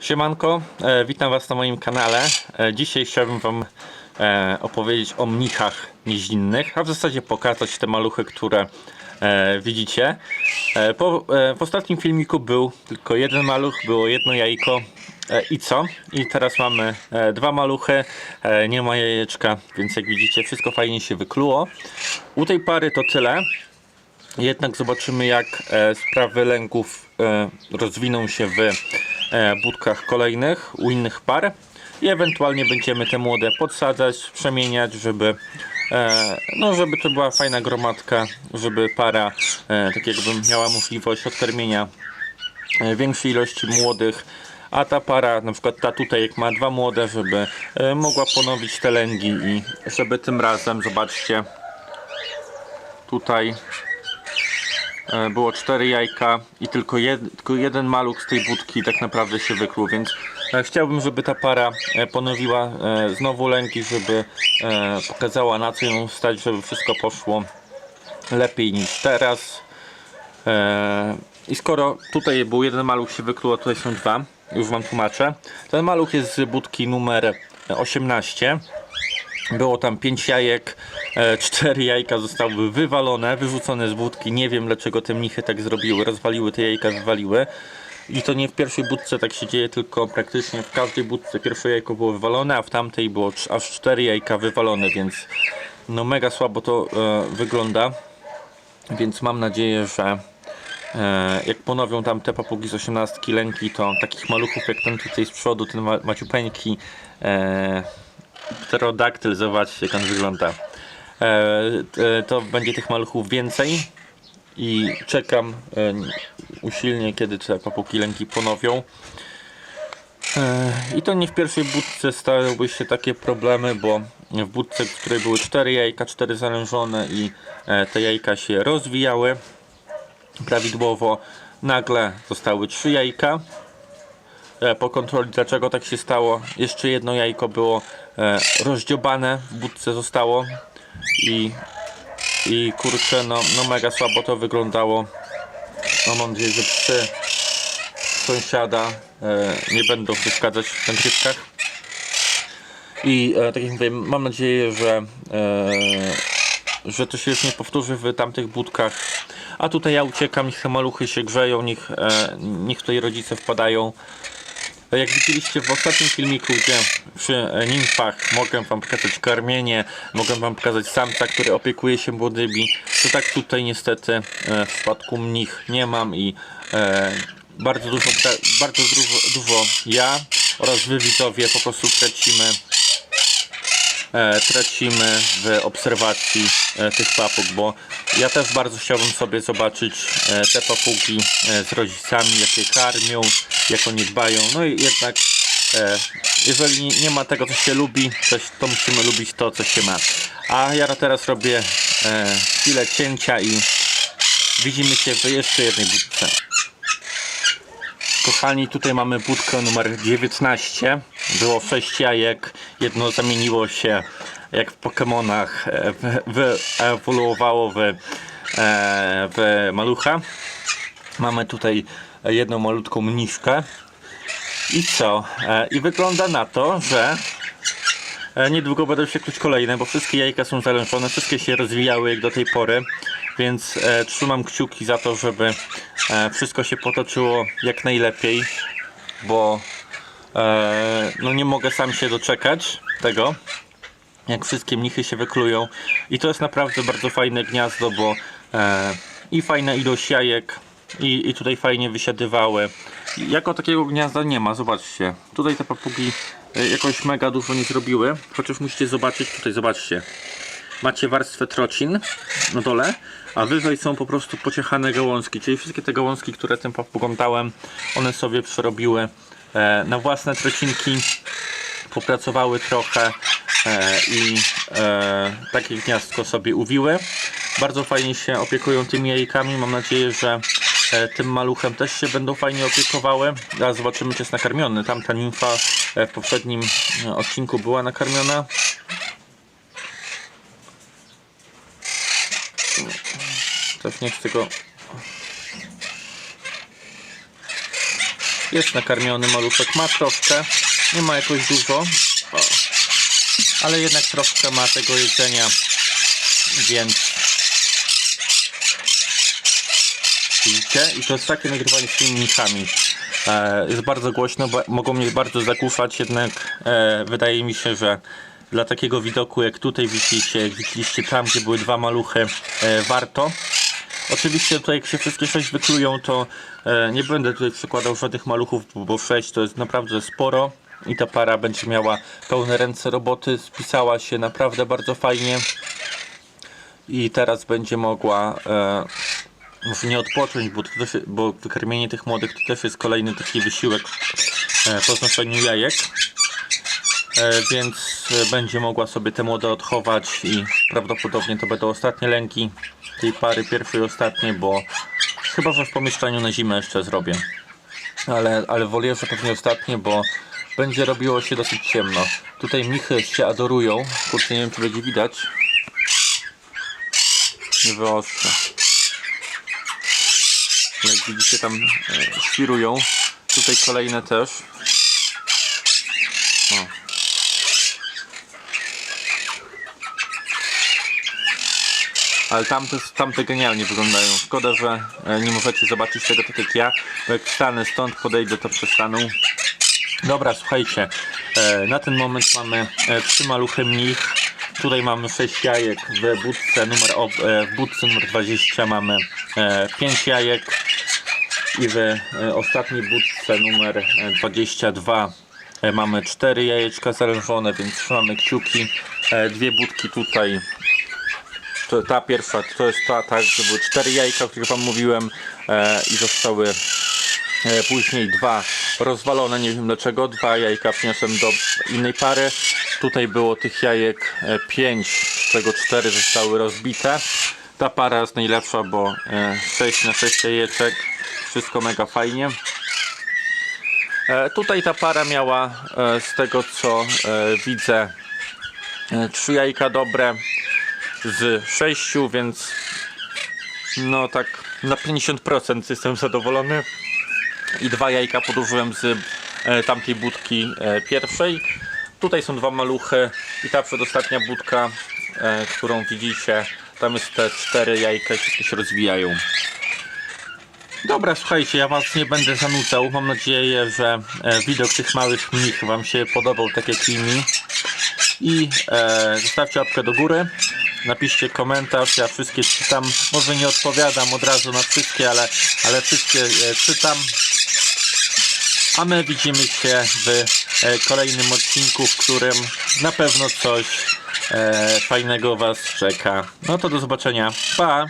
Siemanko, e, witam Was na moim kanale. E, dzisiaj chciałbym Wam e, opowiedzieć o mnichach nizinnych, a w zasadzie pokazać te maluchy, które widzicie. Po, w ostatnim filmiku był tylko jeden maluch, było jedno jajko i co? I teraz mamy dwa maluchy, nie ma jajeczka, więc jak widzicie wszystko fajnie się wykluło. U tej pary to tyle. Jednak zobaczymy jak sprawy lęków rozwiną się w e, budkach kolejnych u innych par i ewentualnie będziemy te młode podsadzać, przemieniać, żeby e, no żeby to była fajna gromadka, żeby para e, tak jakby miała możliwość odkarmienia e, większej ilości młodych, a ta para, na przykład ta tutaj, jak ma dwa młode, żeby e, mogła ponowić te lęgi i żeby tym razem, zobaczcie, tutaj e, było cztery jajka i tylko, jed, tylko jeden maluch z tej budki tak naprawdę się wykluł, więc e, chciałbym, żeby ta para e, ponowiła e, znowu lęki, żeby e, pokazała na co ją stać, żeby wszystko poszło lepiej niż teraz. E, I skoro tutaj był jeden maluch się wykluł, a tutaj są dwa, już wam tłumaczę. Ten maluch jest z budki numer 18. Było tam 5 jajek, 4 jajka zostały wywalone, wyrzucone z budki. Nie wiem dlaczego te mnichy tak zrobiły, rozwaliły te jajka, wywaliły. I to nie w pierwszej budce tak się dzieje, tylko praktycznie w każdej budce pierwsze jajko było wywalone, a w tamtej było aż 4 jajka wywalone, więc no mega słabo to e, wygląda. Więc mam nadzieję, że e, jak ponowią tam te papugi z 18 lęki, to takich maluchów jak ten tutaj z przodu, ten ma, maciupeńki e, pterodaktyl, zobaczcie jak on wygląda. E, e, to będzie tych maluchów więcej i czekam e, usilnie, kiedy te papugi lęki ponowią. E, I to nie w pierwszej budce stałyby się takie problemy, bo w budce, w której były cztery jajka, cztery zalężone i e, te jajka się rozwijały prawidłowo, nagle zostały trzy jajka. E, Po kontroli dlaczego tak się stało, jeszcze jedno jajko było e, rozdziobane, w budce zostało i, i kurczę, no, no mega słabo to wyglądało. No, mam nadzieję, że psy sąsiada e, nie będą przeszkadzać w nagrywkach. I tak jak mówię, mam nadzieję, że, że to się już nie powtórzy w tamtych budkach. A tutaj ja uciekam, te maluchy się grzeją, niech, niech tutaj rodzice wpadają. Jak widzieliście w ostatnim filmiku, gdzie przy nimfach mogę wam pokazać karmienie, mogę wam pokazać samca, który opiekuje się młodymi, to tak tutaj niestety e, w przypadku mnich nie mam i e, bardzo dużo, bardzo dużo, dużo ja oraz wy widzowie po prostu tracimy tracimy w obserwacji e, tych papug, bo ja też bardzo chciałbym sobie zobaczyć e, te papugi e, z rodzicami, jak je karmią, jak oni dbają, no i jednak e, jeżeli nie- ma tego, co się lubi, to, musimy lubić to, co się ma. A ja teraz robię e, chwilę cięcia i widzimy się w jeszcze jednej budce. Kochani, tutaj mamy budkę numer 19. Było 6 jajek, jedno zamieniło się jak w Pokemonach, w- wyewoluowało w, e, w malucha. Mamy tutaj jedną malutką mniszkę. I co? E, I wygląda na to, że E, Niedługo będą się kluć kolejne, bo wszystkie jajka są zalęczone, wszystkie się rozwijały jak do tej pory, więc trzymam kciuki za to, żeby wszystko się potoczyło jak najlepiej, bo no nie mogę sam się doczekać tego, jak wszystkie mnichy się wyklują i to jest naprawdę bardzo fajne gniazdo, bo e, i fajna ilość jajek i, i tutaj fajnie wysiadywały. Jako takiego gniazda nie ma, zobaczcie. Tutaj te papugi e, jakoś mega dużo nie zrobiły, chociaż musicie zobaczyć, tutaj zobaczcie. Macie warstwę trocin na dole, a wyżej są po prostu pociechane gałązki, czyli wszystkie te gałązki, które tym papugom dałem, one sobie przerobiły e, na własne trocinki popracowały trochę e, i e, takie gniazdko sobie uwiły. Bardzo fajnie się opiekują tymi jajkami. Mam nadzieję, że e, tym maluchem też się będą fajnie opiekowały. Zaraz zobaczymy, czy jest nakarmiony. Tamta nimfa e, w poprzednim e, odcinku była nakarmiona. Też nie chcę go Jest nakarmiony maluszek, ma troszkę, nie ma jakoś dużo, o. ale jednak troszkę ma tego jedzenia, więc widzicie? I to jest takie nagrywanie mnichami. E, jest bardzo głośno, bo mogą mnie bardzo zagłuszać, jednak e, wydaje mi się, że dla takiego widoku jak tutaj widzicie, jak widzieliście tam, gdzie były dwa maluchy, e, warto. Oczywiście tutaj jak się wszystkie sześć wyklują, to e, nie będę tutaj przykładał żadnych maluchów, bo- bo sześć to jest naprawdę sporo i ta para będzie miała pełne ręce roboty, spisała się naprawdę bardzo fajnie i teraz będzie mogła e, może nie odpocząć, bo, też, bo wykarmienie tych młodych to też jest kolejny taki wysiłek e, po znoszeniu jajek. E, więc e, będzie mogła sobie te młode odchować i prawdopodobnie to będą ostatnie lęki tej pary, pierwsze i ostatnie, bo chyba, że w pomieszczeniu na zimę jeszcze zrobię. Ale, ale wolierze pewnie ostatnie, bo będzie robiło się dosyć ciemno. Tutaj michy się adorują. Kurczę, nie wiem czy będzie widać. Nie wyostrzę. Jak widzicie tam e, świrują. Tutaj kolejne też. Ale tamte, tamte genialnie wyglądają. Szkoda, że e, nie możecie zobaczyć tego tak jak ja. Jak wstanę stąd, podejdę, to przestaną. Dobra, słuchajcie. E, na ten moment mamy e, trzy maluchy mnich. Tutaj mamy 6 jajek w budce numer, w budce numer 20 mamy e, 5 jajek i w ostatniej budce numer e, 22 e, mamy 4 jajeczka zarężone, więc trzymamy kciuki. Dwie budki tutaj to, ta pierwsza to jest ta, tak, że były cztery jajka, o których wam mówiłem e, i zostały e, później dwa rozwalone, nie wiem dlaczego, dwa jajka przyniosłem do innej pary. Tutaj było tych jajek e, pięć, z czego cztery zostały rozbite. Ta para jest najlepsza, bo e, 6 na 6 jajeczek, wszystko mega fajnie. E, tutaj ta para miała e, z tego co e, widzę e, trzy jajka dobre z 6, więc no tak na 50% jestem zadowolony. I dwa jajka podłożyłem z e, tamtej budki e, pierwszej. Tutaj są dwa maluchy i ta przedostatnia budka, e, którą widzicie, tam jest te cztery jajka, które się rozwijają. Dobra, słuchajcie, ja Was nie będę zanudzał. Mam nadzieję, że widok tych małych mnich Wam się podobał, tak jak i mi. I e, zostawcie łapkę do góry. Napiszcie komentarz, ja wszystkie czytam. Może nie odpowiadam od razu na wszystkie, ale, ale wszystkie e, czytam. A my widzimy się w e, kolejnym odcinku, w którym na pewno coś e, fajnego Was czeka. No to do zobaczenia. Pa!